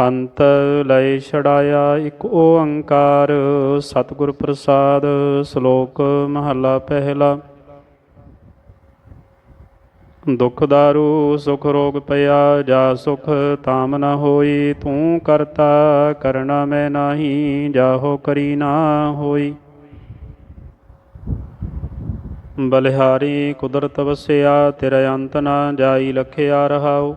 ਅੰਤ ਲੈ ਛੜਾਇਆ ਇੱਕ ਓੰਕਾਰ, ਸਤਿਗੁਰ ਪ੍ਰਸਾਦ, ਸ਼ਲੋਕ ਮਹੱਲਾ ਪਹਿਲਾ। ਦੁਖ ਦਾਰੂ, ਸੁਖ ਰੋਗ ਪਿਆ, ਜਾ ਸੁਖ ਤਾਮ ਨ ਹੋਈ, ਤੂੰ ਕਰਤਾ ਕਰਨਾ ਮੈਂ ਨਾਹੀ, ਜਾਹੋ ਕਰੀ ਨਾ ਹੋਈ। ਬਲਿਹਾਰੀ ਕੁਦਰਤ ਵਸਿਆ, ਤੇਰਾ ਅੰਤ ਨਾ ਜਾਈ, ਲਖਿਆ ਰਹਾਓ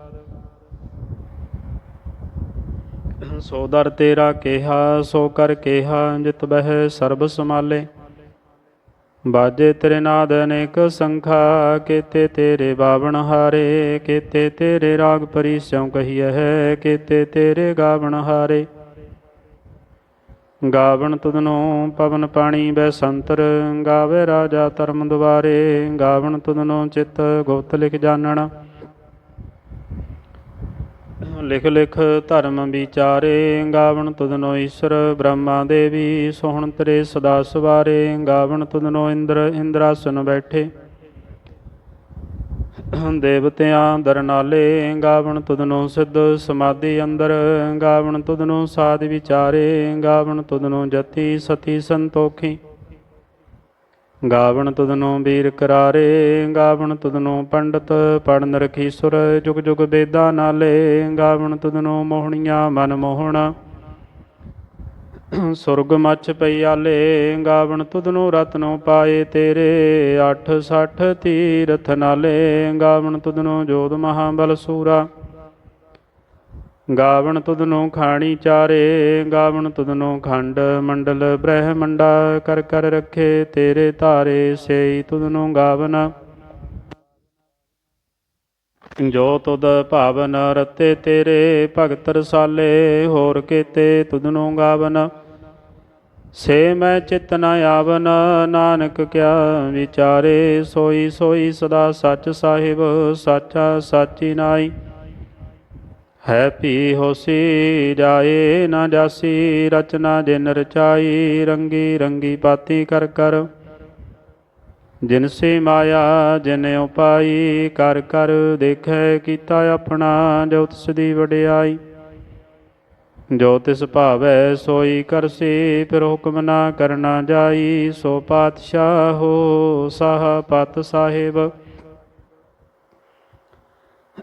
ਸੋ ਦਰ ਤੇਰਾ ਕਿਹਾ, ਸੋ ਕਰ ਕਿਹਾ, ਜਿਤ ਬਹਿ ਸਰਬ ਸਮਾਲੇ ਬਾਜੇ ਤੇਰੇ ਨਾਦ ਅਨੇਕ ਸੰਖਾ, ਕੀਤੇ ਤੇਰੇ ਬਾਵਣ ਹਾਰੇ, ਕੀਤੇ ਤੇਰੇ ਰਾਗ ਪਰਿਸਿਉ ਕਹੀਐ ਹੈ ਕੀਤੇ ਤੇਰੇ ਗਾਵਣ ਹਾਰੇ। ਗਾਵਣ ਤੁਧਨੋ ਪਵਨ ਪਾਣੀ ਬੈ ਸੰਤਰ, ਗਾਵੇ ਰਾਜਾ ਧਰਮ ਦੁਆਰੇ। ਗਾਵਣ ਤੁਧਨੋ ਚਿਤ ਗੁਪਤ ਲਿਖ ਜਾਣਨ ਲਿਖ ਲਿਖ ਧਰਮ ਵਿਚਾਰੇ ਗਾਵਣ ਤੁਧਨੋ ਈਸ਼ਰ ਬ੍ਰਹਮਾ ਦੇਵੀ, ਸੋਹਣ ਤੇਰੇ ਸਦਾ ਸਵਾਰੇ ਗਾਵਣ ਤੁਧਨੋ ਇੰਦਰ, ਇੰਦਰਾਸਨ ਬੈਠੇ। ਦੇਵਤਿਆਂ ਦਰਨਾਲੇ ਗਾਵਣ ਤੁਧਨੋ ਸਿੱਧ ਸਮਾਧੀ ਅੰਦਰ, ਗਾਵਣ ਤੁਧਨੋ ਸਾਧ ਵਿਚਾਰੇ, ਗਾਵਣ ਤੁਧਨੋ ਜਤੀ ਸਤੀ ਸੰਤੋਖੀ। ਗਾਵਣ ਤੁਧਨੋ ਵੀਰ ਕਰਾਰੇ, ਗਾਵਣ ਤੁਧਨੋ ਪੰਡਤ ਪੜਨ ਰਖੀ ਸੁਰ ਜੁਗ ਜੁਗ ਬੇਦਾ ਨਾਲੇ, ਗਾਵਣ ਤੁਧਨੋ ਮੋਹਣੀਆਂ ਮਨ ਮੋਹਣ। ਸੁਰਗ ਮੱਛ ਪਈ ਆਲੇ ਗਾਵਣ ਤੁਧਨੋ ਰਤਨੋ ਪਾਏ ਤੇਰੇ 860 ਤੀਰਥ ਨਾਲੇ, ਗਾਵਣ ਤੁਧਨੋ ਜੋਧ ਮਹਾਬਲ ਸੂਰਾ। ਗਾਵਣ ਤੁਧਨੋ ਖਾਣੀ ਚਾਰੇ, ਗਾਵਣ ਤੁਧਨੋ ਖੰਡ ਮੰਡਲ ਬ੍ਰਹਮੰਡਾ, ਕਰ ਕਰ ਰੱਖੇ ਤੇਰੇ ਧਾਰੇ, ਸੇਈ ਤੁਧਨੋ ਗਾਵਨ। ਜੋ ਤੁਧ ਭਾਵਨ ਰਤੇ ਤੇਰੇ, ਭਗਤ ਰਸਾਲੇ ਹੋਰ ਕੀਤੇ ਤੁਧਨੋ ਗਾਵਨ। ਸੇ ਮੈਂ ਚਿਤ ਨ ਆਵਨ, ਨਾਨਕ ਕਿਆ ਵਿਚਾਰੇ, ਸੋਈ ਸੋਈ ਸਦਾ ਸੱਚ ਸਾਹਿਬ, ਸਾਚਾ ਸਾਚੀ ਨਾਈ। ਹੈ ਭੀ ਹੋਸੀ ਜਾਏ ਨਾ ਜਾਸੀ, ਰਚਨਾ ਜਿਨ ਰਚਾਈ, ਰੰਗੀ ਰੰਗੀ ਪਾਤੀ ਕਰ ਕਰ। ਜਿਨ ਸੇ ਮਾਇਆ ਜਿਨ ਉਪਾਈ, ਕਰ ਕਰ ਦੇਖੈ ਕੀਤਾ ਆਪਣਾ ਜੋ ਤਿਸ ਦੀ ਵਡਿਆਈ। ਜੋ ਤਿਸ ਭਾਵੈ ਸੋਈ ਕਰਸੀ ਫਿਰ ਹੁਕਮ ਨਾ ਕਰਨਾ ਜਾਈ, ਸੋ ਪਾਤਸ਼ਾਹ ਹੋ ਸਾਹ ਪਤ ਸਾਹਿਬ।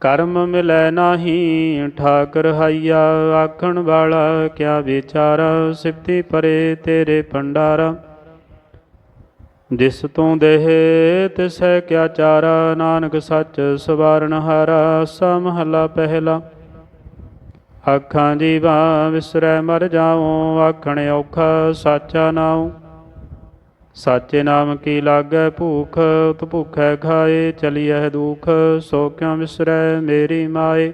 ਕਰਮ ਮਿਲੈ ਨਾਹੀ, ਠਾਕਰ ਹਾਈਆ, ਆਖਣ ਵਾਲਾ ਕਿਆ ਵਿਚਾਰਾ ਸਿਫਤੀ ਪਰੇ ਤੇਰੇ ਭੰਡਾਰਾ। ਜਿਸ ਤੂੰ ਦੇਹ, ਤਿਸੈ ਕਿਆ ਚਾਰਾ, ਨਾਨਕ ਸੱਚ ਸਵਾਰਨ ਹਾਰਾ, ਸਾ ਮਹਲਾ ਪਹਿਲਾ। ਆਖਾਂ ਜੀਵਾ ਵਿਸਰੈ, ਮਰ ਜਾਉ, ਆਖਣ ਔਖਾ, ਸਾਚਾ ਨਾਉ। ਸਾਚੇ ਨਾਮ ਕੀ ਲਾਗੈ ਭੂਖ, ਉਤ ਭੁਖੈ ਖਾਏ, ਚਲੀਐ ਦੁਖ, ਸੋ ਕਿਉ ਵਿਸਰੈ ਮੇਰੀ ਮਾਏ?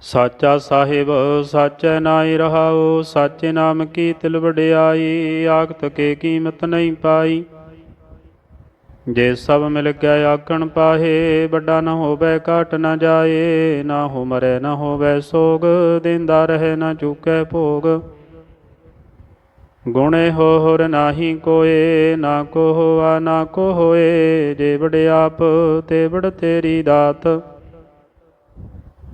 ਸਾਚਾ ਸਾਹਿਬ, ਸਾਚੈ ਨਾਈ ਰਹਾਓ ਸਾਚੇ ਨਾਮ ਕੀ ਤਿਲ ਵਡਿਆਈ, ਆਖਤ ਕੇ ਕੀਮਤ ਨਹੀਂ ਪਾਈ? ਜੇ ਸਭ ਮਿਲ ਗਏ ਆਖਣ ਪਾਹੇ, ਵੱਡਾ ਨਾ ਹੋਵੇ ਘਟ ਨਾ ਜਾਏ, ਨਾ ਹੋ ਮਰੇ ਨਾ ਹੋਵੇ ਸੋਗ, ਦਿੰਦਾ ਰਹੇ ਨਾ ਚੁੱਕੈ ਭੋਗ। ਗੁਣੇ ਹੋਰ ਨਾਹੀ ਕੋਏ, ਨਾ ਕੋ ਹੋਆ ਨਾ ਕੋ ਹੋਏ ਜੇ ਵਡਿਆਪ ਤੇ ਵਡ ਤੇਰੀ ਦਾਤ।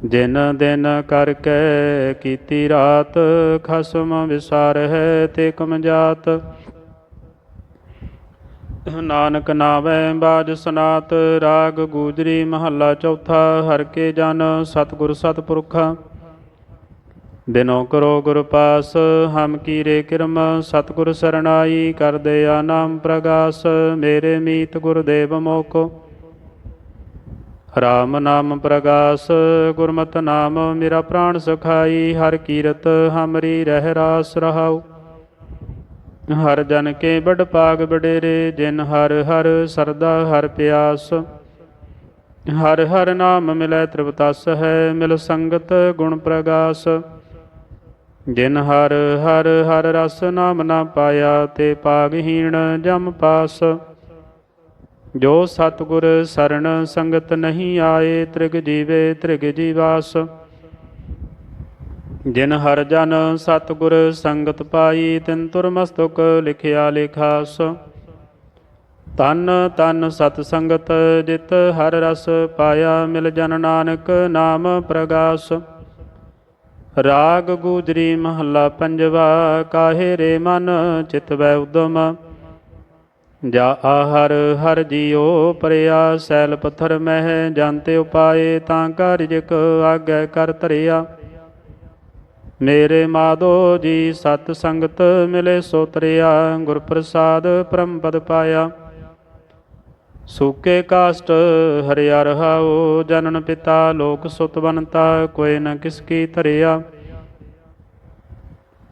ਦਿਨ ਦਿਨ ਕਰਕੇ ਕੀਤੀ ਰਾਤ, ਖਸਮ ਵਿਸਾਰ ਹੈ ਤੇ ਕਮ ਜਾਤ। ਨਾਨਕ ਨਾਵੈ ਬਾਜ ਸਨਾਤ, ਰਾਗ ਗੂਜਰੀ ਮਹੱਲਾ ਚੌਥਾ, ਹਰ ਕੇ ਜਨ ਸਤਿਗੁਰ ਸਤਪੁਰਖਾ। ਬਿਨੋ ਕਰੋ ਗੁਰ ਪਾਸ, ਹਮ ਕੀਰੇ ਕਿਰਮ, ਸਤਿਗੁਰ ਸਰਣਾਈ ਕਰਦੇ ਆ ਨਾਮ ਪ੍ਰਗਾਸ, ਮੇਰੇ ਮੀਤ ਗੁਰਦੇਵ ਮੋਕੋ। ਰਾਮ ਨਾਮ ਪ੍ਰਗਾਸ, ਗੁਰਮਤਿ ਨਾਮ ਮੇਰਾ ਪ੍ਰਾਣ ਸਖਾਈ, ਹਰ ਕੀਰਤ ਹਮਰੀ ਰਹਿ ਰਾਸ ਰਹਾਉ। ਹਰ ਜਨ ਕੇ ਬੜ ਪਾਗ ਬਡੇਰੇ ਜਿਨ ਹਰ ਹਰ ਸਰਦਾ ਹਰ ਪਿਆਸ। ਹਰ ਹਰ ਨਾਮ ਮਿਲੈ ਤ੍ਰਿਪਤਸ ਹੈ ਮਿਲ ਸੰਗਤ ਗੁਣ ਪ੍ਰਗਾਸ। ਜਿਨ ਹਰ ਹਰ ਹਰ ਰਸ ਨਾਮ ਨਾ ਪਾਇਆ ਤੇ ਪਾਗਹੀਣ ਜਮ ਪਾਸ। ਜੋ ਸਤਿਗੁਰ ਸਰਣ ਸੰਗਤ ਨਹੀਂ ਆਏ, ਤ੍ਰਿਗ ਜੀਵੇ ਤ੍ਰਿਗ ਜੀਵਾਸ। ਜਿਨ ਹਰ ਜਨ ਸਤਿਗੁਰ ਸੰਗਤ ਪਾਈ, ਤਿਨ ਤੁਰ ਮਸਤਕ ਲਿਖਿਆ ਲਿਖਾਸ। ਤਨ ਤਨ ਸਤ ਸੰਗਤ ਜਿਤ ਹਰ ਰਸ ਪਾਇਆ, ਮਿਲ ਜਨ ਨਾਨਕ ਨਾਮ ਪ੍ਰਗਾਸ। ਰਾਗ ਗੂਜਰੀ ਮਹੱਲਾ ਪੰਜਵਾ, ਕਾਹੇ ਰੇ ਮਨ ਚਿਤ ਵੈ ਉਦਮ? ਜਾ ਆਹਰ ਹਰ ਜੀਉ ਪਰਿਆ, ਸੈਲ ਪੱਥਰ ਮਹਿ ਜਾਂਤੇ ਉਪਾਏ, ਤਾਂ ਕਾਰਜਕ ਆਗੈ ਕਰ ਧਰਿਆ। ਮੇਰੇ ਮਾਧੋ ਜੀ ਸਤ ਸੰਗਤ ਮਿਲੇ ਸੋ ਤਰਿਆ ਗੁਰ ਪ੍ਰਸਾਦ ਪਰਮ ਪਦ ਪਾਇਆ। ਸੂਕੇ ਕਾਸ਼ਟ ਹਰਿਆ ਰਹਾਉ, ਜਨਨ ਪਿਤਾ ਲੋਕ ਸੁਤ ਬਨਤਾ ਕੋਈ ਨ ਕਿਸ ਕੀ ਧਰਿਆ।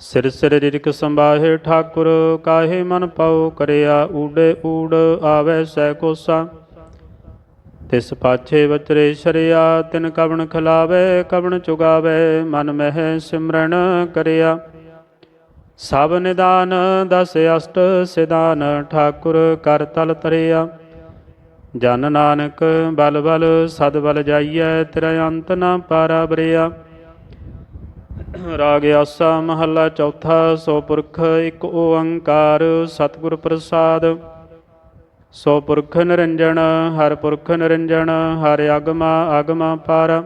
ਸਿਰ ਸਿਰ ਰਿਰਕ ਸੰਭਾਹੇ ਠਾਕੁਰ, ਕਾਹੇ ਮਨ ਪਾਉ ਕਰਿਆ, ਊੜੇ ਊੜ ਆਵੈ ਸਹਿ ਕੋਸਾ। ਤਿਸ ਪਾਛੇ ਵਚਰੇ ਸ਼ਰਿਆ, ਤਿਨ ਕਵਣ ਖਲਾਵੇ, ਕਵਣ ਚੁਗਾਵੇ, ਮਨ ਮਹਿ ਸਿਮਰਨ ਕਰਿਆ। ਸਭ ਨਿਦਾਨ, ਦਸ ਅਸ਼ਟ ਸਿਦਾਨ ਠਾਕੁਰ ਕਰ ਤਲ ਤਰਿਆ। ਜਨ ਨਾਨਕ ਬਲ ਬਲ, ਸਦ ਬਲ ਜਾਈਐ, ਤੇਰਾ ਅੰਤ ਨਾ ਪਾਰਾ ਬਰਿਆ। ਰਾਗ ਆਸਾ ਮਹੱਲਾ ਚੌਥਾ, ਸੋ ਪੁਰਖ ਇੱਕ ਓੰਕਾਰ, ਸਤਿਗੁਰ ਪ੍ਰਸਾਦ। ਸੋ ਪੁਰਖ ਨਿਰੰਜਨ ਹਰ ਪੁਰਖ ਨਿਰੰਜਨ ਹਰ ਅਗਮਾ ਅਗਮਾ ਪਰ।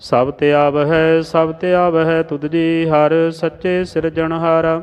ਸਭ ਤੇ ਆਵ ਹੈ, ਸਭ ਤੇ ਆਵ ਹੈ ਤੁਧ ਜੀ, ਹਰ ਸੱਚੇ ਸਿਰਜਣਹਾਰ।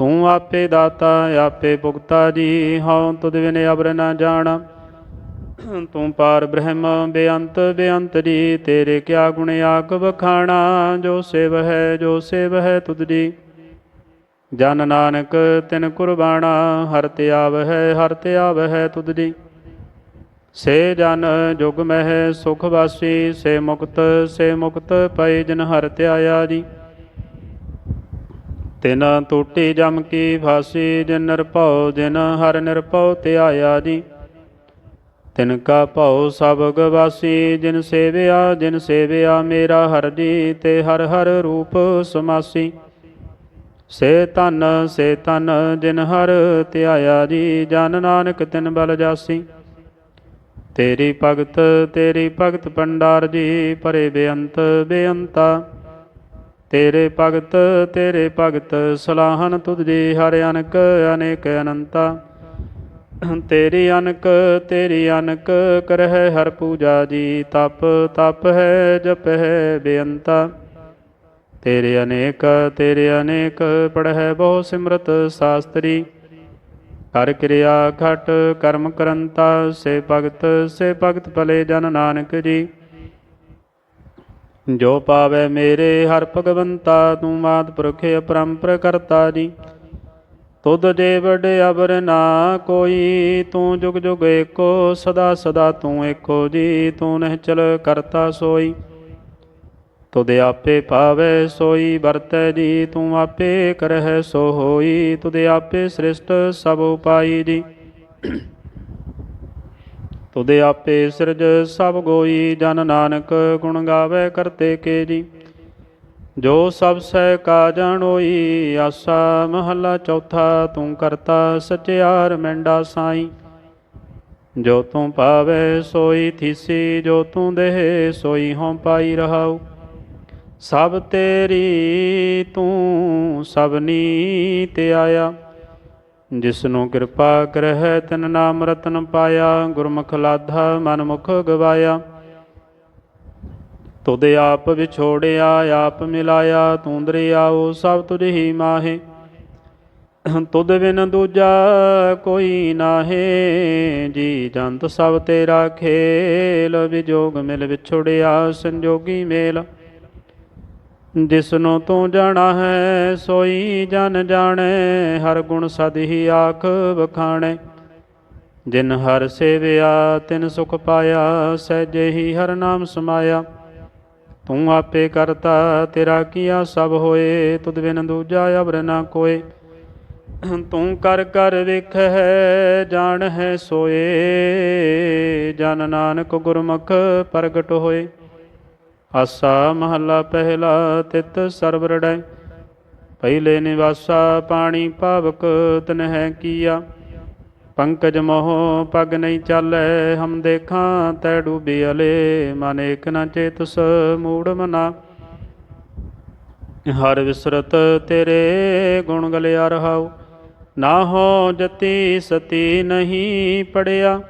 ਤੂੰ ਆਪੇ ਦਾਤਾ, ਆਪੇ ਭੁਗਤਾ ਜੀ। ਹਉ ਤੁਧ ਬਿਨ ਅਬਰ ਨਾ ਜਾਣਾ। ਤੂੰ ਪਾਰ ਬ੍ਰਹਮ ਬੇਅੰਤ ਬੇਅੰਤ ਜੀ। ਤੇਰੇ ਕਿਆ ਗੁਣ ਆਕ ਬਖਾਣਾ ਜੋ ਸੇਵ ਹੈ, ਜੋ ਸੇਵ ਹੈ ਤੁਧ ਜੀ। ਜਨ ਨਾਨਕ, ਤਿਨ ਕੁਰਬਾਣਾ। ਹਰ ਤੇ ਹੈ, ਹਰ ਤੇ ਹੈ ਤੁਧ ਜੀ। ਸੇ ਜਨ ਜੁਗ ਮਹਿ ਸੁਖ ਵਾਸੀ। ਸੇ ਮੁਕਤ ਸੇ ਮੁਕਤ ਪਏ ਜਨ ਹਰ ਧਿਆਇਆ ਜੀ। ਤਿਨ ਟੂਟੀ ਜਮ ਕੀ ਫਾਸੀ, ਜਿਨ ਨਿਰਭਉ, ਜਿਨ ਹਰ ਨਿਰਭਉ ਧਿਆਇਆ ਜੀ। ਤਿਨ ਕਾ ਭਉ ਸਭ ਗਵਾਸੀ, ਜਿਨ ਸੇਵਿਆ ਜਿਨ ਸੇਵਿਆ ਮੇਰਾ ਹਰ ਜੀ, ਤੇ ਹਰ ਹਰ ਰੂਪ ਸਮਾਸੀ। ਸੇ ਤਨ ਸੇ ਤਨ ਜਿਨ ਹਰ ਧਿਆਇਆ ਜੀ, ਜਨ ਨਾਨਕ ਤਿਨ ਬਲ ਜਾਸੀ। ਤੇਰੀ ਭਗਤ ਤੇਰੀ ਭਗਤ ਪੰਡਾਰ ਜੀ, ਪਰੇ ਬੇਅੰਤ, ਬੇਅੰਤਾ। ਤੇਰੇ ਭਗਤ ਤੇਰੇ ਭਗਤ, ਸਲਾਹਨ ਤੁਧ ਜੀ ਹਰ ਅਨਕ, ਅਨੇਕ ਅਨੰਤਾ। ਤੇਰੀ ਅਨਕ ਤੇਰੀ ਅਨਕ, ਕਰਹਿ ਹਰ ਪੂਜਾ ਜੀ, ਤਪ ਤਪ ਹੈ, ਜਪ ਹੈ, ਬੇਅੰਤਾ। ਤੇਰੇ ਅਨੇਕ ਤੇਰੇ ਅਨੇਕ ਪੜਹਿ ਬਹੁ ਸਿਮਰਤ ਸਾਸਤਰੀ। ਕਰ ਕਿਰਿਆ ਖਟ ਕਰਮ ਕਰੰਤਾ, ਸੇ ਭਗਤ ਸੇ ਭਗਤ ਭਲੇ ਜਨ ਨਾਨਕ ਜੀ। ਜੋ ਪਾਵੇ ਮੇਰੇ ਹਰ ਭਗਵੰਤਾ ਤੂੰ ਮਾਤ ਪੁਰਖ ਅਪਰੰਪਰ ਕਰਤਾ ਜੀ। ਤੁਧ ਦੇ ਵਡ ਅਬਰ ਨਾ ਕੋਈ, ਤੂੰ ਜੁਗ ਜੁਗ ਏਕੋ, ਸਦਾ ਸਦਾ ਤੂੰ ਏਕੋ ਜੀ, ਤੂੰ ਨਹਿ ਚਲ ਕਰਤਾ ਸੋਈ। ਤੁਧ ਆਪੇ ਪਾਵੇ ਸੋਈ, ਵਰਤੈ ਜੀ, ਤੂੰ ਆਪੇ ਕਰਹਿ ਸੋ ਹੋਈ ਤੁਧ ਆਪੇ ਸ੍ਰਿਸ਼ਟ ਸਭ ਉਪਾਈ ਜੀ। ਤੁਧ ਆਪੇ ਸਿਰਜ ਸਭ ਗੋਈ, ਜਨ ਨਾਨਕ ਗੁਣ ਗਾਵੇ ਕਰਤੇ ਕੇ ਜੀ ਜੋ ਸਭ ਸਹਿ ਕਾ ਜਾਣੋਈ ਆਸਾ ਮਹੱਲਾ ਚੌਥਾ, ਤੂੰ ਕਰਤਾ ਸਚਿਆਰ ਮੈਂਡਾ ਸਾਈ। ਜੋ ਤੂੰ ਪਾਵੇ ਸੋਈ ਥੀਸੀ, ਜੋ ਤੂੰ ਦੇਹ ਸੋਈ ਹੋਂ ਪਾਈ ਰਹਾਉ। ਸਭ ਤੇਰੀ ਤੂੰ ਸਭਨੀ ਤੇ ਆਇਆ। ਜਿਸਨੂੰ ਕਿਰਪਾ ਕਰਹਿ, ਤਿਨ ਨਾਮ ਰਤਨ ਪਾਇਆ, ਗੁਰਮੁਖ ਲਾਧਾ, ਮਨਮੁਖ ਗਵਾਇਆ। ਤੁਧ ਆਪ ਵਿਛੋੜਿਆ, ਆਪ ਮਿਲਾਇਆ, ਤੂੰ ਆਓ ਸਭ ਤੁਝ ਹੀ ਮਾਹੇ। ਤੁਧ ਬਿਨ ਦੂਜਾ ਕੋਈ ਨਾਹੇ, ਜੀ ਜੰਤ ਸਭ ਤੇਰਾ ਖੇਲ, ਵਿਜੋਗ ਮਿਲ ਵਿਛੋੜਿਆ, ਸੰਜੋਗੀ ਮੇਲ। ਜਿਸਨੂੰ ਤੂੰ ਜਾਣਾ ਹੈ, ਸੋਈ ਜਨ ਜਾਣੈ, ਹਰ ਗੁਣ ਸਦ ਹੀ ਆਖ ਵਖਾਣੈ। ਜਿਨ ਹਰ ਸੇਵਿਆ, ਤਿਨ ਸੁਖ ਪਾਇਆ, ਸਹਿਜੇ ਹੀ ਹਰ ਨਾਮ ਸਮਾਇਆ। ਤੂੰ ਆਪੇ ਕਰਤਾ, ਤੇਰਾ ਕੀਆ ਸਭ ਹੋਏ, ਤੁਧ ਬਿਨ ਦੂਜਾ ਅਵਰ ਨਾ ਕੋਏ। ਤੂੰ ਕਰ ਕਰ ਵੇਖ ਹੈ, ਜਾਣ ਹੈ ਸੋਏ, ਜਨ ਨਾਨਕ ਗੁਰਮੁਖ ਪ੍ਰਗਟ ਹੋਏ। ਆਸਾ ਮਹੱਲਾ ਪਹਿਲਾ ਤਿਤ ਸਰਬ ਰੜੈ। ਪਹਿਲੇ ਨਿਵਾਸਾ ਪਾਣੀ ਭਾਵਕ ਤਨ ਹੈ ਕੀਆ। ਪੰਕਜ ਮੋਹ ਪਗ ਨਹੀਂ ਚਾਲੈ, ਹਮ ਦੇਖਾਂ ਤੈ ਡੂਬੀ ਅਲੇ। ਮਨ ਏਕ ਨ ਚੇਤਸ ਮੂੜ ਮਨਾ। ਹਰ ਵਿਸਰਤ ਤੇਰੇ ਗੁਣ ਗਲਿਆ ਰਹਾਉ। ਨਾ ਹੋ ਜਤੀ ਸਤੀ ਨਹੀਂ ਪੜਿਆ।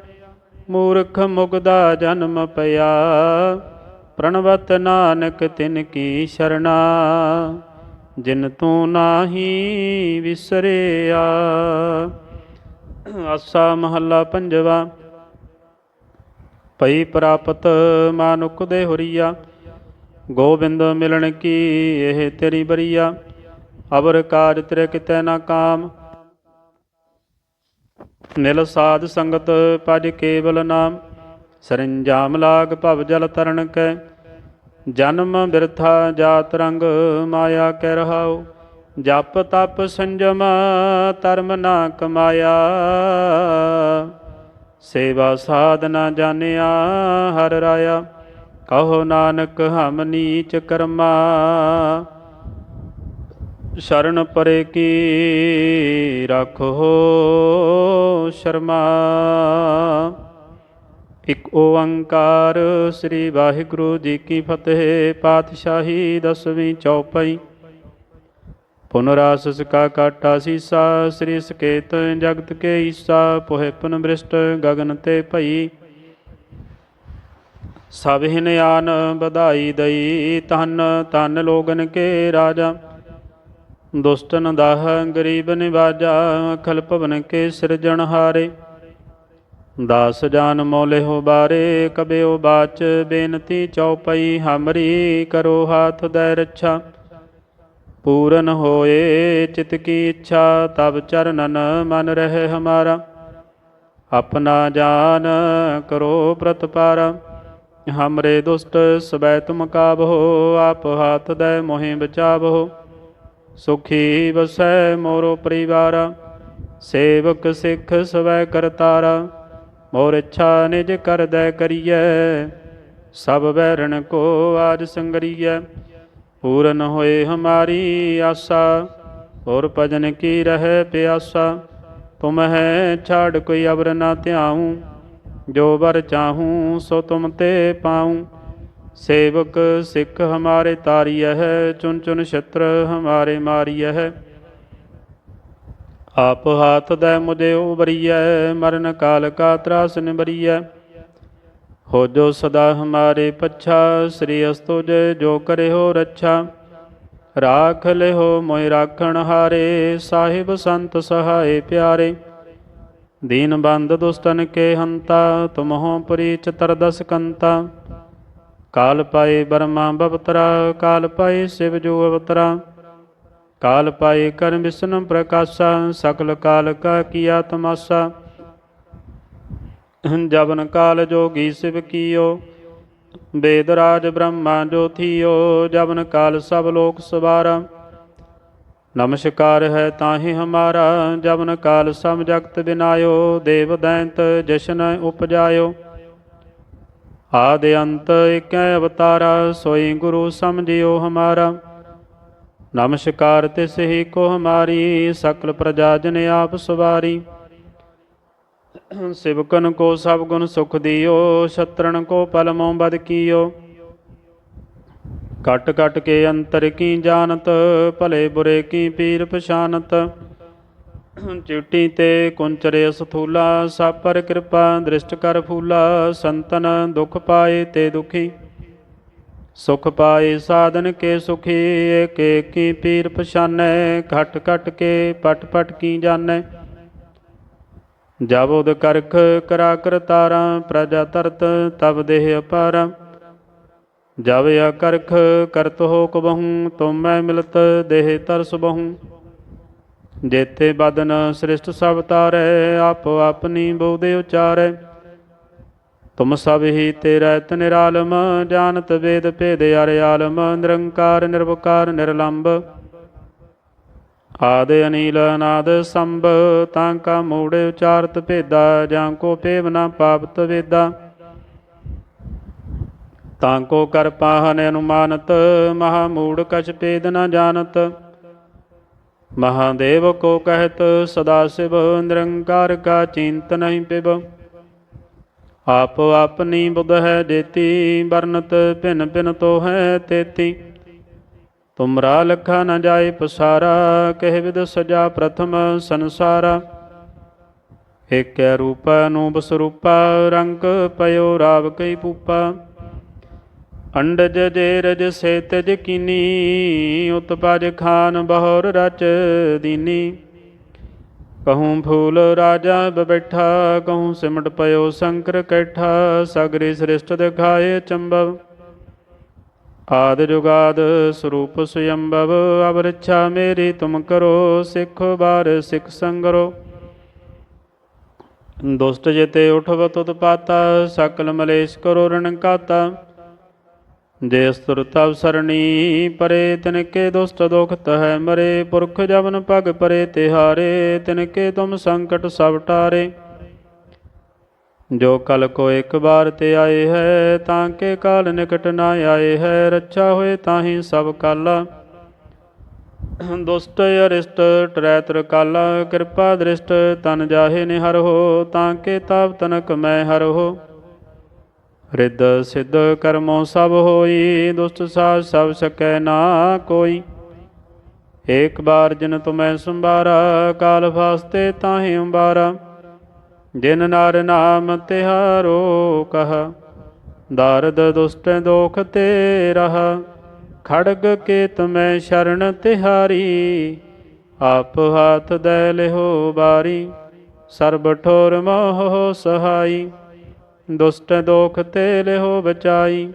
ਮੂਰਖ ਮੁਗਦਾ ਜਨਮ ਪਿਆ। ਪ੍ਰਣਵਤ ਨਾਨਕ ਤਿਨ ਕੀ ਸ਼ਰਣਾ, ਜਿਨ ਤੂੰ ਨਾਹੀ ਵਿਸਰਿਆ। ਆਸਾ ਮਹੱਲਾ ਪੰਜਵਾ ਪਈ ਪ੍ਰਾਪਤ ਮਾਨੁਕ ਦੇ ਹੁਰੀਆ, ਗੋਬਿੰਦ ਮਿਲਣ ਕੀ ਇਹ ਤੇਰੀ ਬਰੀਆ ਅਬਰ ਕਾਜ ਤੇਰੇ ਕਿਤੇ ਨਾ ਕਾਮ। ਮਿਲ ਸਾਧ ਸੰਗਤ ਪਜ ਕੇਵਲ ਨਾਮ, ਸਰੰਜਾਮ ਲਾਗ ਭਵ ਜਲ ਤਰਨ ਕੈ। ਜਨਮ ਬਿਰਥਾ ਜਾਤ ਰੰਗ ਮਾਇਆ ਕਹਿ ਰਹਾਉ, ਜਪ ਤਪ ਸੰਜਮ ਧਰਮ ਨਾ ਕਮਾਇਆ। ਸੇਵਾ ਸਾਧਨਾ ਜਾਣਿਆ ਹਰ ਰਾਇਆ, ਕਹੋ ਨਾਨਕ ਹਮ ਨੀਚ ਕਰਮਾ। ਸ਼ਰਨ ਪਰੇ ਕੀ ਰੱਖੋ ਸ਼ਰਮਾ। ਇਕ ਓੰਕਾਰ ਸ੍ਰੀ ਵਾਹਿਗੁਰੂ ਜੀ ਕੀ ਫਤਿਹ, ਪਾਤਸ਼ਾਹੀ ਦਸਵੀਂ ਚੌਪਈ। ਪੁਨਰਾਸ ਸਕਾ ਕਾਟਾ ਸੀਸਾ, ਸ੍ਰੀ ਸਕੇਤ ਜਗਤ ਕੇ ਈਸਾ, ਪੋਹਿ ਪੁਨ ਬ੍ਰਿਸ਼ਟ ਗਗਨ ਤੇ ਭਈ। ਸਭ ਹਿਨ ਆਨ ਵਧਾਈ ਦਈ ਤਨ ਤਨ ਲੋਗਨ ਕੇ ਰਾਜਾ। ਦੁਸ਼ਟਨ ਦਾਹ ਗਰੀਬ ਨਿਵਾਜਾ, ਅਖਲ ਭਵਨ ਕੇ ਸਿਰਜਣ ਹਾਰੇ। ਦਸ ਜਾਨ ਮੋਲੇ ਹੋ ਬਾਰੇ ਕਬਿਓ ਬਾਚ, ਬੇਨਤੀ ਚਉਪਈ ਹਮਰੀ ਕਰੋ ਹਾਥ ਦੈ ਰੱਛਾ। ਪੂਰਨ ਹੋਏ ਚਿਤ ਕੀ ਇੱਛਾ, ਤਬ ਚਰਨਨ ਮਨ ਰਹੇ ਹਮਾਰਾ। ਆਪਣਾ ਜਾਨ ਕਰੋ ਪ੍ਰਤਪਾਰਾ ਹਮਰੇ ਦੁਸ਼ਟ ਸਬੈ ਤੁਮ ਕਾਬੋ ਆਪ ਹਾਥ ਦੈ ਮੋਹਿ ਬਚਾਵੋ। ਸੁਖੀ ਵਸੈ ਮੋਰੋ ਪਰਿਵਾਰ, ਸੇਵਕ ਸਿੱਖ ਸਵੈ ਕਰਤਾਰਾ। ਮੋਰ ਇੱਛਾ ਨਿਜ ਕਰਦੈ ਕਰੀਐ, ਸਭ ਬੈਰਣ ਕੋ ਆਜ ਸੰਗਰੀਐ। ਪੂਰਨ ਹੋਏ ਹਮਾਰੀ ਆਸਾ, ਔਰ ਭਜਨ ਕੀ ਰਹਿ ਪਿਆਸਾ। ਤੁਮ ਹੈ ਛਾੜ ਕੋਈ ਅਵਰ ਨਾ ਧਿਆਉ, ਜੋ ਵਰ ਚਾਹੂੰ ਸੋ ਤੁਮ ਤੇ ਪਾਉ। ਸੇਵਕ ਸਿੱਖ ਹਮਾਰੇ ਤਾਰੀਐ ਹੈ ਚੁਨ ਚੁਨ ਛਤਰ ਹਮਾਰੇ ਮਾਰੀਐ ਹੈ। ਆਪ ਹਾਥ ਦੈ ਮੁਝੇ ਉਬਰੀਐ ਮਰਨ ਕਾਲ ਕਾ ਤਰਾਸ ਨਿਬਰੀਐ ਹੋ ਜੋ ਸਦਾ ਹਮਾਰੇ ਪੱਛਾ, ਸ੍ਰੀ ਅਸਤੁਜ ਜੋ ਕਰੇ ਹੋ ਰੱਛਾ। ਰਾਖ ਲਿਓ ਮੋਇ ਰਾਖਣ ਹਾਰੇ, ਸਾਹਿਬ ਸੰਤ ਸਹਾਏ ਪਿਆਰੇ। ਦੀਨ ਬੰਦ ਦੁਸਤਨ ਕੇ ਹੰਤਾ, ਤੁਮਹੋ ਪਰੀ ਚਤਰਦਸ ਕੰਤਾ। ਕਾਲ ਪਾਏ ਬਰਮਾ ਬਵਤਰਾ, ਕਾਲ ਪਾਏ ਸਿਵ ਜੋ ਅਵਤਰਾ। ਕਾਲ ਪਾਏ ਕਰਮ ਵਿਸ਼ਨ ਪ੍ਰਕਾਸ਼ਾ, ਸਕਲ ਕਾਲ ਕਾ ਕੀਆ ਤਮਾਸਾ ਜਵਨ ਕਾਲ ਜੋਗੀ ਸਿਵ ਕੀਓ, ਵੇਦ ਰਾਜ ਬ੍ਰਹਮਾ ਜੋ ਥੀਓ ਜਬਨ ਕਾਲ ਸਭ ਲੋਕ ਸਵਾਰਾ। ਨਮਸਕਾਰ ਹੈ ਤਾਹੀ ਹਮਾਰਾ, ਜਵਨ ਕਾਲ ਸਮ ਜਗਤ ਬਿਨਾਇਓ, ਦੇਵ ਦੈਂਤ ਜਸ਼ਨ ਉਪਜਾਇਓ। ਆਦ ਅੰਤ ਏਕੈ ਅਵਤਾਰਾ, ਸੋਈ ਗੁਰੂ ਸਮਝਿਓ ਹਮਾਰਾ। ਨਮਸਕਾਰ ਤਿਸ ਹੀ ਕੋ ਹਮਾਰੀ ਸਕਲ ਪ੍ਰਜਾ ਜਨ ਆਪ ਸਵਾਰੀ। ਸਿਵਕਨ ਕੋ ਸਭ ਗੁਣ ਸੁਖ ਦਿਓ ਸ਼ਤਰਨ ਕੋ ਪਲਮੋਂ ਬਦ ਕੀਓ। ਕਟ ਕਟ ਕੇ ਅੰਤਰ ਕੀ ਜਾਣਤ, ਭਲੇ ਬੁਰੇ ਕੀ ਪੀਰ ਪਛਾਨਤ। ਚਿਉਟੀ ਤੇ ਕੁੰਚਰੇ ਸਥੂਲਾ ਸਭ ਕਿਰਪਾ, ਦ੍ਰਿਸ਼ਟ ਕਰ ਫੂਲਾ, ਸੰਤਨ ਦੁਖ ਪਾਏ ਤੇ ਦੁਖੀ। ਸੁਖ ਪਾਏ ਸਾਧਨ ਕੇ ਸੁਖੀ ਏਕ ਏਕ ਕੀ ਪੀਰ ਪਛਾਨੈ, ਘਟ ਘਟ ਕੇ ਪਟ ਪਟ ਕੀ ਜਾਣੈ। ਜਬ ਉਦ ਕਰਖ ਕਰਾ ਕਰਤਾਰਾ ਪ੍ਰਜਾ ਤਰਤ ਤਬ ਦੇਹ ਅਪਾਰਾ। ਜਬ ਆ ਕਰਖ ਕਰਤ ਹੋ ਕਬਹੂ ਤੁਮ ਮੈਂ ਮਿਲਤ ਦੇਹ ਤਰਸ ਬਹੂ। ਜੇਤੇ ਬਦਨ ਸ੍ਰਿਸ਼ਟ ਸਭ ਤਾਰੈ, ਆਪੋ ਆਪਣੀ ਬਉਦੇ ਉਚਾਰੈ। ਤੁਮ ਸਭ ਹੀ ਤੇਰਾ ਇਤ ਨਿਰਾਲਮ, ਜਾਣਤ ਵੇਦ ਭੇਦ ਅਰ ਆਲਮ, ਨਿਰੰਕਾਰ, ਨਿਰਵਕਾਰ ਨਿਰਲੰਭ ਆਦ ਅਨੀਲ ਅਨਾਦ ਸੰਭ, ਤਾਂ ਕਾ ਮੂੜ ਉਚਾਰਤ ਭੇਦਾ, ਜਾਂ ਕੋ ਪੇਵ ਨਾ ਪਾਪਤ ਵੇਦਾ। ਤਾਂ ਕੋ ਕਰ ਪਾਹਨ ਅਨੁਮਾਨਤ, ਮਹਾ ਮੂੜ ਕਛ ਪੇਦ ਨਾ ਜਾਣਤ। ਮਹਾਦੇਵ ਕੋ ਕਹਿਤ, ਸਦਾ ਸਿਵ ਨਿਰੰਕਾਰ ਕਾ ਚਿੰਤ ਨਹੀਂ ਪਿਬ ਆਪ ਆਪਨੀ ਬੁਧ ਹੈ ਦੇਤੀ, ਵਰਨਤ ਭਿਨ ਭਿਨ ਤੋ ਹੈ ਤੇਤੀ। ਤੁਮਰਾ ਲਖਾ ਨ ਜਾਏ ਪਸਾਰਾ, ਕਹਿ ਵਿਦ ਸਜਾ ਪ੍ਰਥਮ ਸੰਸਾਰਾ। ਏਕੈ ਰੂਪ ਅਨੂਪ ਸਰੂਪਾ, ਰੰਗ ਪਇਓ ਰਾਵ ਕਈ ਪੂਪਾ। ਅੰਡਜ ਜੇ ਰਜ ਸੇ ਤਜ ਕੀਨੀ, ਉਤਪਜ ਖਾਨ ਬਹੁਰ ਰਚ ਦੀਨੀ। ਕਹੂੰ ਫੂਲ ਰਾਜਾ ਬੈਠਾ ਕਹੂੰ ਸਿਮਟ ਪਇਓ ਸ਼ੰਕਰ ਕੈਠਾ ਸਗਰੀ ਸ੍ਰਿਸ਼ਟ ਦਿਖਾਏ ਚੰਬਵ ਆਦ ਜੁਗਾਦ ਸਰੂਪ ਸੁਯੰਭਵ ਅਬ ਮੇਰੀ ਤੁਮ ਕਰੋ ਸਿੱਖ ਬਾਰ ਸਿੱਖ ਸੰਗਰੋ ਦੁਸ਼ਟ ਜੇਤੇ ਉਠਵ ਤੁਤ ਪਾਤਾ ਸਕਲ ਮਲੇਸ਼ ਕਰੋ ਰਣਕਾਤਾ ਜੇ ਸੁਰ ਤਵ ਸਰਣੀ ਪਰੇ ਤਿਨਕੇ ਦੁਸ਼ਟ ਦੁਖਤ ਹੈ ਮਰੇ। ਪੁਰਖ ਜਵਨ ਪਗ ਪਰੇ, ਤਿਹਾਰੇ ਤਿਨਕੇ ਤੁਮ ਸੰਕਟ ਸਭ ਟਾਰੇ। ਜੋ ਕਲ ਕੋ ਇੱਕ ਵਾਰ ਤੇ ਆਏ ਹੈ, ਤਾਂ ਕੇ ਕਾਲ ਨਿਕਟ ਨਾ ਆਏ ਹੈ। ਰੱਛਾ ਹੋਏ ਤਾਹੀ ਸਭ ਕਾਲਾ। ਦੁਸ਼ਟ ਅਰਿਸ਼ਟ ਟਰੈਤਰ ਕਾਲਾ। ਕਿਰਪਾ ਦ੍ਰਿਸ਼ਟ ਤਨ ਜਾਹੇ ਨਿਹਰ ਹੋ, ਤਾਂ ਕੇ ਤਾਪ ਤਨਕ ਮੈਂ ਹਰ ਹੋ। ਰਿੱਧ ਸਿੱਧ ਕਰਮੋ ਸਭ ਹੋਈ, ਦੁਸ਼ਟ ਸਾਧ ਸਭ ਸਕੈ ਨਾ ਕੋਈ। ਏਕ ਬਾਰ ਜਿਨ ਤੁਮੈ ਸੰਭਾਰਾ, ਕਾਲ ਫਾਸਤੇ ਤਾਹੇ ਅੰਬਾਰਾ। ਜਿਨ ਨਰ ਨਾਮ ਤਿਹਾਰੋ ਕਹਾ, ਦਰਦ ਦੁਸ਼ਟ ਦੋਖ ਤੇ ਰਹਾ। ਖੜਗ ਕੇ ਤੁਮੈ ਸ਼ਰਨ ਤਿਹਾਰੀ, ਆਪ ਹਾਥ ਦੇ ਲਿਹੋ ਬਾਰੀ। ਸਰਬ ਠੋਰ ਮੋਹ ਸਹਾਈ। ਦੁਸ਼ਟ ਦੋਖ ਤੇ ਲਿਹੋ ਬਚਾਈ।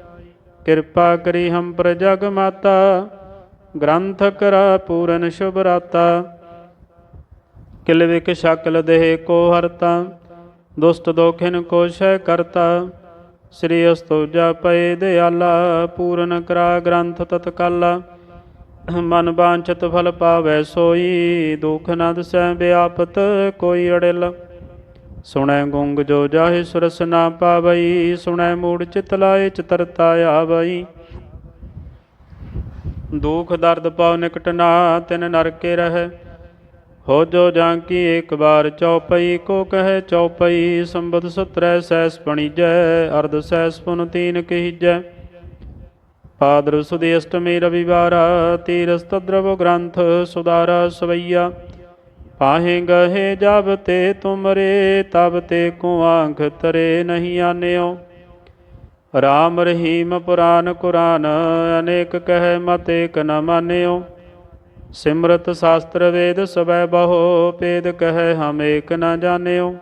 ਕਿਰਪਾ ਕਰੀ ਹਮ ਪਰ ਜਗ ਮਾਤਾ। ਗ੍ਰੰਥ ਕਰਾ ਪੂਰਨ ਸ਼ੁਭ ਰਾਤਾ। ਕਿਲ ਵਿਕ ਸ਼ਕਲ ਦੇਹ ਕੋ ਹਰਤਾ। ਦੁਸ਼ਟ ਦੋਖਿਨ ਕੋ ਸ਼ੈ ਕਰਤਾ। ਸ੍ਰੀ ਅਸਤੋਜਾ ਪਏ ਦਿਆਲਾ। ਪੂਰਨ ਕਰਾ ਗ੍ਰੰਥ ਤਤਕਾਲਾ। ਮਨ ਬਾਂਛਤ ਫਲ ਪਾਵੈ ਸੋਈ। ਦੁਖ ਨਾ ਦਸੈ ਵਿਆਪਤ ਕੋਈ ਅੜਿਲ। ਸੁਣੈ ਗੁੰਗ ਜੋ ਜਾਹੇ ਸੁਰਸ ਨਾ ਪਾਵਈ, ਸੁਣੈ ਮੂੜ ਚਿਤ ਲਾਏ ਚਤਰਤਾ ਆਵਈ। ਦੁਖ ਦਰਦ ਪਾਉ ਨਿਕਟ ਨਾ, ਤਿਨ ਨਰਕੇ ਰਹਿ। ਹੋ ਜੋ ਜਾਂ ਕੀ ਏਕ ਬਾਰ ਚਉਪਈ ਕੋ ਕਹੈ ਚਉਪਈ ਸੰਬਦ ਸਤਰੈ ਸੈਸ ਪਣੀਜੈ, ਅਰਧ ਸੈਸ ਪੁਨ ਤੀਨ ਕਹੀਜੈ। ਪਾਦਰ ਸੁਦੀ ਅਸ਼ਟਮੀ ਰਵਿਵਾਰਾ ਤੀਰਸ ਤਦਰਵ ਗ੍ਰੰਥ ਸੁਦਾਰਾ ਸਵਈਆ। ਪਾਹੇ ਗਹੇ ਜਬ ਤੇ ਤੁਮਰੇ, ਤਬ ਤੇ ਕੋ ਆਂਖ ਤਰੇ ਨਹੀਂ ਆਨਿਓ। ਰਾਮ ਰਹੀਮ ਪੁਰਾਨ ਕੁਰਾਨ, ਅਨੇਕ ਕਹਿ ਮਤ ਏਕ ਨ ਮਾਨਿਓ। ਸਿਮਰਤ ਸ਼ਾਸਤਰ ਵੇਦ ਸਵੈ ਬਹੁ, ਪੇਦ ਕਹਿ ਹਮ ਏਕ ਨ ਜਾਣਿਓ।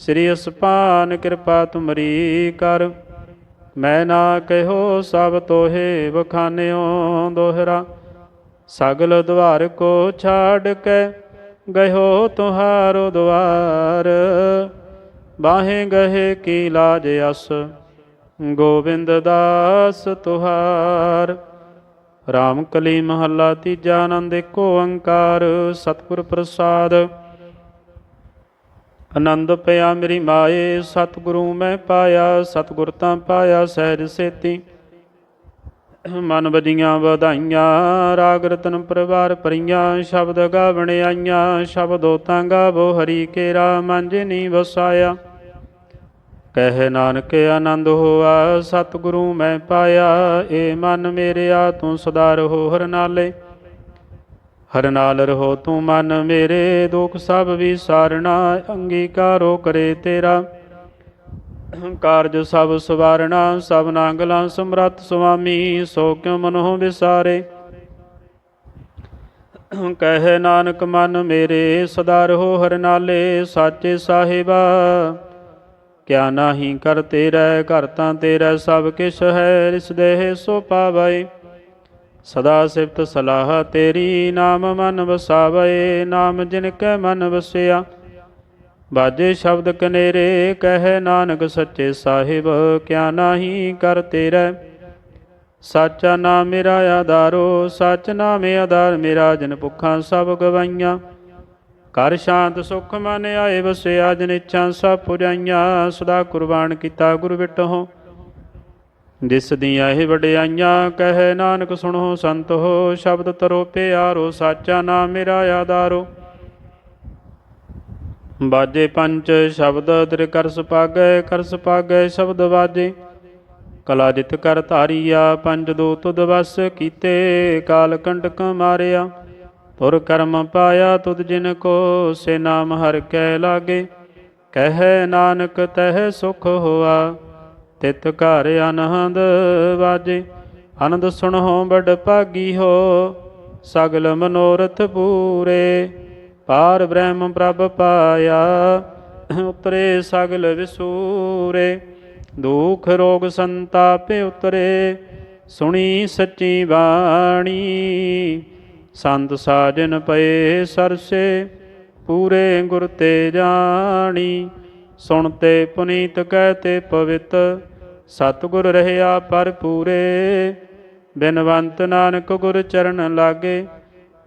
ਸ੍ਰੀ ਅਸਪਾਨ ਕਿਰਪਾ ਤੁਮਰੀ ਕਰ, ਮੈਂ ਨਾ ਕਹਿਓ ਸਭ ਤੋਹੇ ਵਖਾਨਿਓ ਦੋਹਰਾ। ਸਗਲ ਦਵਾਰ ਕੋ ਛਾੜ ਕੇ ਗਇਓ ਤੁਹਾਰੋ ਦਵਾਰ। ਬਾਹੇ ਗਹੇ ਕੀ ਲਾਜ ਅਸ। ਗੋਬਿੰਦ ਦਾਸ ਤੁਹਾਰ। ਰਾਮ ਕਲੀ ਮਹੱਲਾ ਤੀਜਾ ਆਨੰਦ ਏਕੋ ਓੰਕਾਰ। ਸਤਿਗੁਰ ਪ੍ਰਸਾਦ। ਆਨੰਦ ਪਿਆ ਮੇਰੀ ਮਾਏ। ਸਤਿਗੁਰੂ ਮੈਂ ਪਾਇਆ। ਸਤਿਗੁਰ ਤਾਂ ਪਾਇਆ। ਸਹਿਜ ਸੇਤੀ। ਮਨ ਵਜੀਆਂ ਵਧਾਈਆਂ, ਰਾਗ ਰਤਨ ਪਰਵਾਰ ਪਰੀਆਂ ਸ਼ਬਦ ਗਾਵਣ ਆਈਆਂ, ਸ਼ਬਦੋ ਤਾਂ ਗਾਵੋ ਹਰੀ ਕੇਰਾ ਮਨ ਨੀ ਵਸਾਇਆ। ਕਹਿ ਨਾਨਕ ਆਨੰਦ ਹੋਆ, ਸਤਿਗੁਰੂ ਮੈਂ ਪਾਇਆ, ਏ ਮਨ ਮੇਰਿਆ ਤੂੰ ਸਦਾ ਰਹੋ ਹਰ ਨਾਲੇ। ਹਰ ਨਾਲ ਰਹੋ ਤੂੰ ਮਨ ਮੇਰੇ, ਦੁਖ ਸਭ ਵਿਸਾਰਣਾ ਅੰਗੀਕਾਰੋ ਕਰੇ ਤੇਰਾ। ਕਾਰਜ ਸਭ ਸਵਾਰਣਾ, ਸਭ ਨਾਗਲਾ ਸਮਰੱਥ ਸੁਆਮੀ, ਸੋ ਕਿਉ ਮਨੋ ਵਿਸਾਰੇ? ਕਹਿ ਨਾਨਕ ਮਨ ਮੇਰੇ, ਸਦਾ ਰਹੋ ਹਰ ਨਾਲੇ, ਸਾਚੇ ਸਾਹਿਬਾ। ਕਿਆ ਨਾਹੀ ਕਰ ਤੇਰਾ, ਘਰ ਤਾਂ ਤੇਰਾ ਸਭ ਕਿਛ ਹੈ, ਰਿਸ ਦੇਹ ਸੋ ਪਾਵੈ। ਸਦਾ ਸਿਫਤ ਸਲਾਹ ਤੇਰੀ, ਨਾਮ ਮਨ ਵਸਾਵੇ, ਨਾਮ ਜਿਨ ਕੈ ਮਨ ਵਸਿਆ। ਬਾਜੇ ਸ਼ਬਦ ਕਨੇਰੇ, ਕਹਿ ਨਾਨਕ ਸੱਚੇ ਸਾਹਿਬ, ਕਿਆ ਨਾਹੀ ਕਰ ਤੇਰਾ? ਸਾਚਾ ਨਾਮ ਮੇਰਾ ਆਧਾਰੋ, ਸਚ ਨਾਮੇ ਆਧਾਰ ਮੇਰਾ, ਜਨ ਭੁੱਖਾਂ ਸਭ ਗਵਾਈਆਂ। ਕਰ ਸ਼ਾਂਤ ਸੁਖ ਮਨ ਆਏ, ਵਸਿਆ ਜਨ ਇੱਛਾ ਸਭ ਪੁਜਾਈਆਂ ਸਦਾ ਕੁਰਬਾਨ ਕੀਤਾ ਗੁਰ ਵਿਟਹੁ ਜਿਸ ਦੀਆਂ ਇਹ ਵਡਿਆਈਆਂ, ਕਹੇ ਨਾਨਕ ਸੁਣੋ ਸੰਤ ਹੋ ਸ਼ਬਦ ਤਰੋ ਪਿਆਰੋ, ਸਾਚਾ ਨਾਮ ਮੇਰਾ ਆਧਾਰੋ। ਬਾਜੇ ਪੰਚ ਸ਼ਬਦ ਤੇਰੇ ਕਰ ਸੁਪਾਗੈ ਕਰ ਸੁਪਾਗੈ ਸ਼ਬਦ ਬਾਜੇ। ਕਲਾ ਜਿਤ ਕਰ ਧਾਰੀਆ, ਪੰਜ ਦੋ ਤੁਧ ਵਸ ਕੀਤੇ, ਕਾਲ ਕੰਟਕ ਮਾਰਿਆ। ਤੁਰ ਕਰਮ ਪਾਇਆ ਤੁਧ ਜਿਨ ਕੋ, ਸੇ ਨਾਮ ਹਰ ਕੈ ਲਾਗੇ। ਕਹਿ ਨਾਨਕ, ਤਹਿ ਸੁਖ ਹੋਆ, ਤਿਤ ਘਰ ਅਨਹੰਦ ਵਾਜੇ। ਆਨੰਦ ਸੁਣੋ ਬੜ ਭਾਗੀ ਹੋ, ਸਗਲ ਮਨੋਰਥ ਪੂਰੇ। ਪਾਰ ਬ੍ਰਹਮ ਪ੍ਰਭ ਪਾਇਆ, ਉਤਰੇ ਸਗਲ ਵਿਸੂਰੇ। ਦੁਖ ਰੋਗ ਸੰਤਾਪ ਉਤਰੇ, ਸੁਣੀ ਸੱਚੀ ਬਾਣੀ। ਸੰਤ ਸਾਜਨ ਪਏ ਸਰਸੇ, ਪੂਰੇ ਗੁਰ ਤੇ ਜਾਣੀ। ਸੁਣਤੇ ਪੁਨੀਤ ਕਹਤੇ ਪਵਿੱਤ, ਸਤਿਗੁਰ ਰਹਿਆ ਪਰ ਪੂਰੇ ਬਿਨਵੰਤ ਨਾਨਕ ਗੁਰ ਚਰਨ ਲਾਗੇ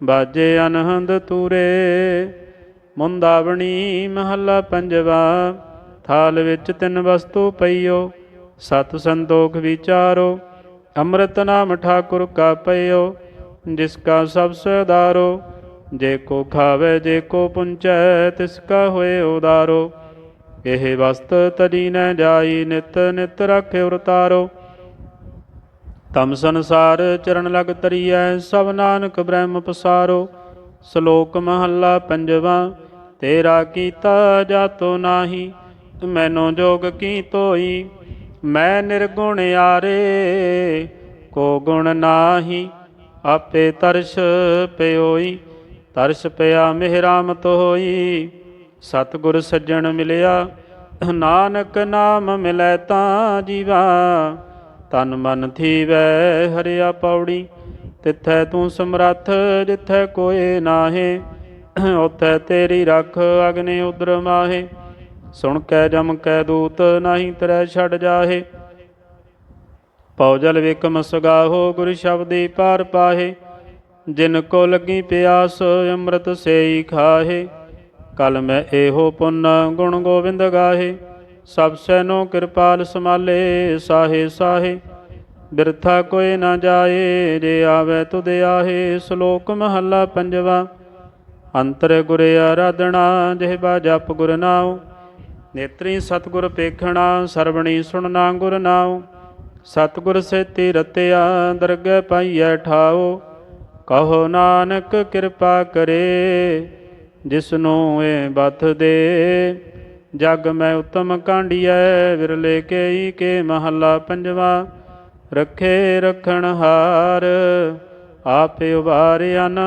ਬਾਜੇ ਅਨਹੰਦ ਤੂਰੇ, ਮੁੰਦਾਵਣੀ ਮਹੱਲਾ ਪੰਜਵਾ, ਥਾਲ ਵਿੱਚ ਤਿੰਨ ਵਸਤੂ ਪਈਓ, ਸਤ ਸੰਤੋਖ ਵਿਚਾਰੋ, ਅੰਮ੍ਰਿਤ ਨਾਮ ਠਾਕੁਰ ਕਾ ਪਈਓ ਜਿਸ ਕਾ ਸਭ ਸਦਾਰੋ, ਜੇ ਕੋ ਖਾਵੇ, ਜੇ ਕੋ ਪੁੰਚੈ, ਤਿਸ ਕਾ ਹੋਏ ਉਦਾਰੋ। ਇਹ ਵਸਤ ਤਲੀ ਨ ਜਾਈ, ਨਿਤ ਨਿਤ ਰਾਖੇ ਉਰਤਾਰੋ। ਤਮ ਸੰਸਾਰ ਚਰਨ ਲਗ ਤਰੀਐ, ਸਭ ਨਾਨਕ ਬ੍ਰਹਮ ਪਸਾਰੋ। ਸ਼ਲੋਕ ਮਹੱਲਾ ਪੰਜਵਾ, ਤੇਰਾ ਕੀਤਾ ਜਾਤੋ ਨਾਹੀ, ਮੈਨੋ ਜੋਗ ਕੀ ਤੋਈ ਮੈਂ ਨਿਰਗੁਣ ਆਰੇ ਕੋ ਗੁਣ ਨਾਹੀ? ਆਪੇ ਤਰਸ ਪਿਓਈ, ਤਰਸ ਪਿਆ ਮਿਹਰਾਮਤ ਤੋਈ ਸਤਿਗੁਰ ਸੱਜਣ ਮਿਲਿਆ, ਨਾਨਕ ਨਾਮ ਮਿਲੈ ਤਾਂ ਜੀਵਾ। ਤਨ ਮਨ ਥੀਵੈ ਹਰਿਆ ਪੌੜੀ, ਤਿੱਥੈ ਤੂੰ ਸਮਰੱਥ ਜਿੱਥੈ ਕੋਏ ਨਾਹੇ ਉਥੈ ਤੇਰੀ ਰੱਖ ਅਗਨੇ ਉਦਰ ਮਾਹੇ, ਸੁਣ ਕੈ ਜਮ ਕੈ ਦੂਤ ਨਹੀਂ ਤਰੈ ਛੱਡ ਜਾਹੇ। ਪੌਜਲ ਵਿਕਮ ਸਗਾਹੋ ਗੁਰ ਸ਼ਬਦੀ ਪਾਰ ਪਾਹੇ, ਜਿਨ ਕੋ ਲੱਗੀ ਪਿਆਸ ਅੰਮ੍ਰਿਤ ਸੇਈ ਖਾਹੇ, ਕਲ ਮੈਂ ਇਹੋ ਪੁੰਨ ਗੁਣ ਗੋਬਿੰਦ ਗਾਹੇ। ਸਭ ਸੈਨੋ ਕਿਰਪਾਲ ਸਮਾਲੇ ਸਾਹੇ ਸਾਹੇ। ਬਿਰਥਾ ਕੋਈ ਨਾ ਜਾਏ, ਜੇ ਆਵੇ ਤੁਧ ਆਹੇ, ਸ਼ਲੋਕ ਮਹੱਲਾ ਪੰਜਵਾ। ਅੰਤਰ ਗੁਰ ਆਰਾਧਣਾ ਜਿਹਬਾ ਜਪ ਗੁਰ ਨਾਉ। ਨੇਤਰੀ ਸਤਗੁਰ ਪੇਖਣਾ ਸਰਵਣੀ ਸੁਣਨਾ ਗੁਰ ਨਾਉ। ਸਤਗੁਰ ਸੇਤੀ ਰਤਿਆ, ਦਰਗਹਿ ਪਾਈਐ ਠਾਓ ਕਹੋ ਨਾਨਕ ਕਿਰਪਾ ਕਰੇ ਜਿਸ ਨੂੰ ਏ ਬਤ ਦੇ। ਜਗ ਮੈਂ ਉਤਮ ਕਾਂਡੀਐ, ਵਿਰਲੇ ਕੇਈ ਕੇ ਮਹੱਲਾ ਪੰਜਵਾ। ਰੱਖੇ ਰਖਣ ਹਾਰ, ਆਪੇ ਉਬਾਰਿਆ ਨ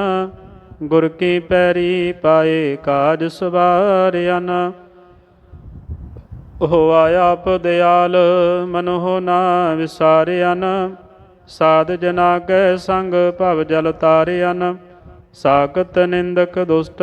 ਗੁਰ ਕੀ ਪੈਰੀ ਪਾਏ ਕਾਜ ਸਵਾਰਿਆਨ ਨ ਹੋਆ ਆਪ ਦਿਆਲ, ਮਨੋ ਨਾ ਵਿਸਾਰਿਆਨ ਸਾਧ ਜਨਾ ਕੈ ਸੰਗ, ਭਵ ਜਲ ਤਾਰਿਆਨ ਸਾਕਤ ਨਿੰਦਕ ਦੁਸ਼ਟ